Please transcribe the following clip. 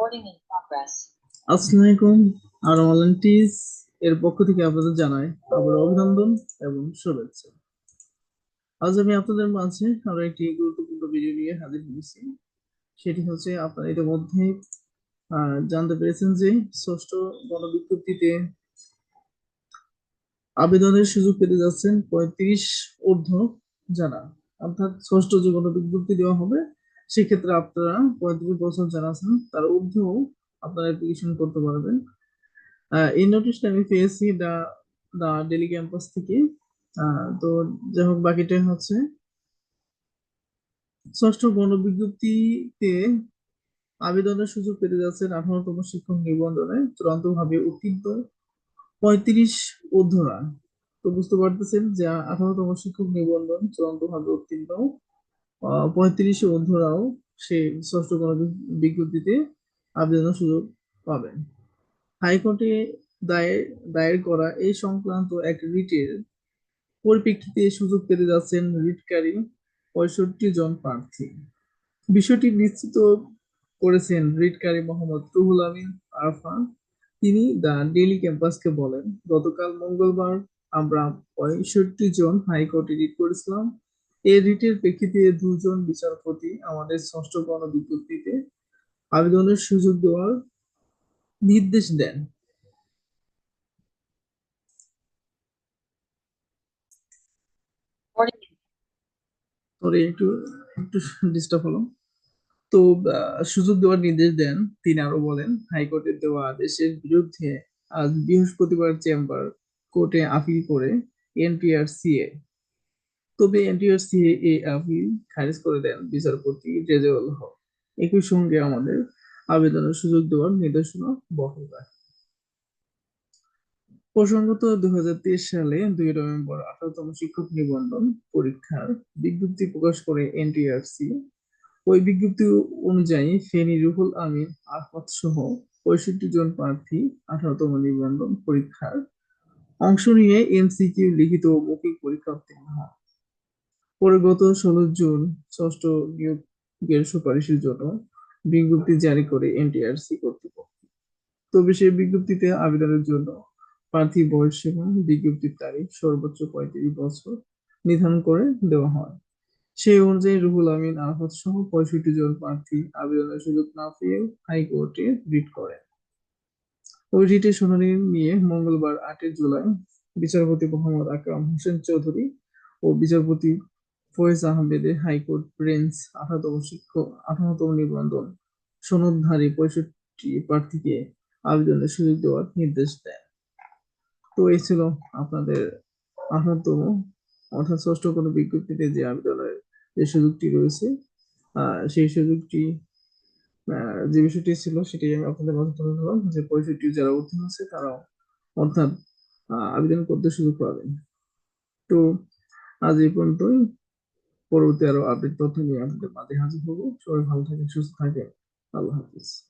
Recording in progress. আসসালামু আলাইকুম আর অনলাইনটিস এর পক্ষ থেকে আপনাদের জানাই আবার অভিনন্দন এবং শুভেচ্ছা। আজ আমি আপনাদের মাঝে আরও একটি গুরুত্বপূর্ণ ভিডিও নিয়ে হাজির হয়েছি। সেটি হচ্ছে আপনারা ইতিমধ্যে জানতে পেরেছেন যে ষষ্ঠ গণবিজ্ঞপ্তিতে আবেদনের সুযোগ পেতে যাচ্ছেন পঁয়ত্রিশ ঊর্ধ্ব যারা অর্থাৎ ষষ্ঠ যে গণবিজ্ঞপ্তি দেওয়া হবে সেক্ষেত্রে আপনারা পঁয়ত্রিশ বছর যারা আছেন, তার ঊর্ধ্বেও আপনারা অ্যাপ্লিকেশন করতে পারবেন। এই নোটিশটা আমি পেয়েছি দা দা ডেলি ক্যাম্পাস থেকে। তো যাই হোক, বাকিটা হচ্ছে ষষ্ঠ গণবিজ্ঞপ্তিতে আবেদনের সুযোগ পেতে যাচ্ছেন আঠারোতম শিক্ষক নিবন্ধনে। চূড়ান্তভাবে উত্তীর্ণ পঁয়ত্রিশ ঊর্ধ্বরা তো বুঝতে পারতেছেন যে আঠারোতম শিক্ষক নিবন্ধন চূড়ান্তভাবে উত্তীর্ণ পঁয়ত্রিশ ঊর্ধ্বরাও সেই ষষ্ঠ বিজ্ঞপ্তিতে আবেদনের সুযোগ পাবেন। হাইকোর্টে দায়ের দায়ের করা এই সংক্রান্ত এক রিটের পরিপ্রেক্ষিতে সুযোগ পেতে যাচ্ছেন রিটকারী পঁয়ষট্টি জন প্রার্থী। বিষয়টি নিশ্চিত করেছেন রিটকারী মোহাম্মদ রুহুল আমিন আরফান। তিনি দ্য ডেইলি ক্যাম্পাসকে বলেন, গতকাল মঙ্গলবার আমরা পঁয়ষট্টি জন হাইকোর্টে রিট করেছিলাম। এই রিটের প্রেক্ষিতে দুজন বিচারপতি আমাদের ষষ্ঠ গণবিজ্ঞপ্তিতে আবেদনের সুযোগ দেওয়ার নির্দেশ দেন। সরি একটু একটু ডিস্টার্ব হলো তো সুযোগ দেওয়ার নির্দেশ দেন, তিনি আরও বলেন, হাইকোর্টের দেওয়া আদেশের বিরুদ্ধে আজ বৃহস্পতিবার চেম্বার কোর্টে আপিল করে এনটিআরসিএ তবে এনটিআরসিএ এই আপিল খারিজ করে দেন বিচারপতি রেজাউল হক। একই সঙ্গে আমাদের আবেদনের সুযোগ দেওয়ার নির্দেশনা বহাল রাখে প্রসঙ্গত দুই সালে দুই নভেম্বর আঠারোতম শিক্ষক নিবন্ধন পরীক্ষার বিজ্ঞপ্তি প্রকাশ করে এনটিআরসি। ওই বিজ্ঞপ্তি অনুযায়ী ফেনী রুহুল আমিন আহমদ সহ পঁয়ষট্টি জন প্রার্থী আঠারোতম নিবন্ধন পরীক্ষার অংশ নিয়ে এমসিকিউ লিখিত মৌখিক পরীক্ষা উত্তীর্ণ হন। পরে গত ষোলো জুন ষষ্ঠ নিয়োগের সুপারিশের জন্য বিজ্ঞপ্তি জারি করে এনটিআরসি কর্তৃপক্ষ। তবে সেই বিজ্ঞপ্তিতে আবেদনের জন্য প্রার্থী বয়স এবং বিজ্ঞপ্তির তারিখ সর্বোচ্চ পঁয়ত্রিশ বছর নির্ধারণ করে দেওয়া হয়। সেই অনুযায়ী রুহুল আমিন আহমদ সহ পঁয়ষট্টি জন প্রার্থী আবেদনের সুযোগ না পেয়েও হাইকোর্টে রিট করেন। ওই রিটের শুনানি নিয়ে মঙ্গলবার আটই জুলাই বিচারপতি মোহাম্মদ আকরাম হোসেন চৌধুরী ও বিচারপতি ফয়েজ আহমেদের হাইকোর্ট বেঞ্চ আঠারোতম শিক্ষক আঠারোতম নিবন্ধন, সনদধারী পঁয়ষট্টি প্রার্থীকে আবেদনের সুযোগ দেওয়ার নির্দেশ দেন। তো এই ছিল আপনাদের আঠারোতম অর্থাৎ ষষ্ঠ কোনো বিজ্ঞপ্তিতে যে আবেদনের যে সুযোগটি রয়েছে। সেই সুযোগটি যে বিষয়টি ছিল সেটি আমি আপনাদের মাঝে তুলে ধরলাম যে পঁয়ষট্টি যারা উত্তীর্ণ আছে তারাও অর্থাৎ আবেদন করতে সুযোগ পাবেন তো আজ এই পর্যন্তই। পরবর্তী আরও আপডেট তথ্য নিয়ে আপনাদের মাঝে হাজির হব। সবাই ভালো থাকেন, সুস্থ থাকেন। আল্লাহ হাফিজ।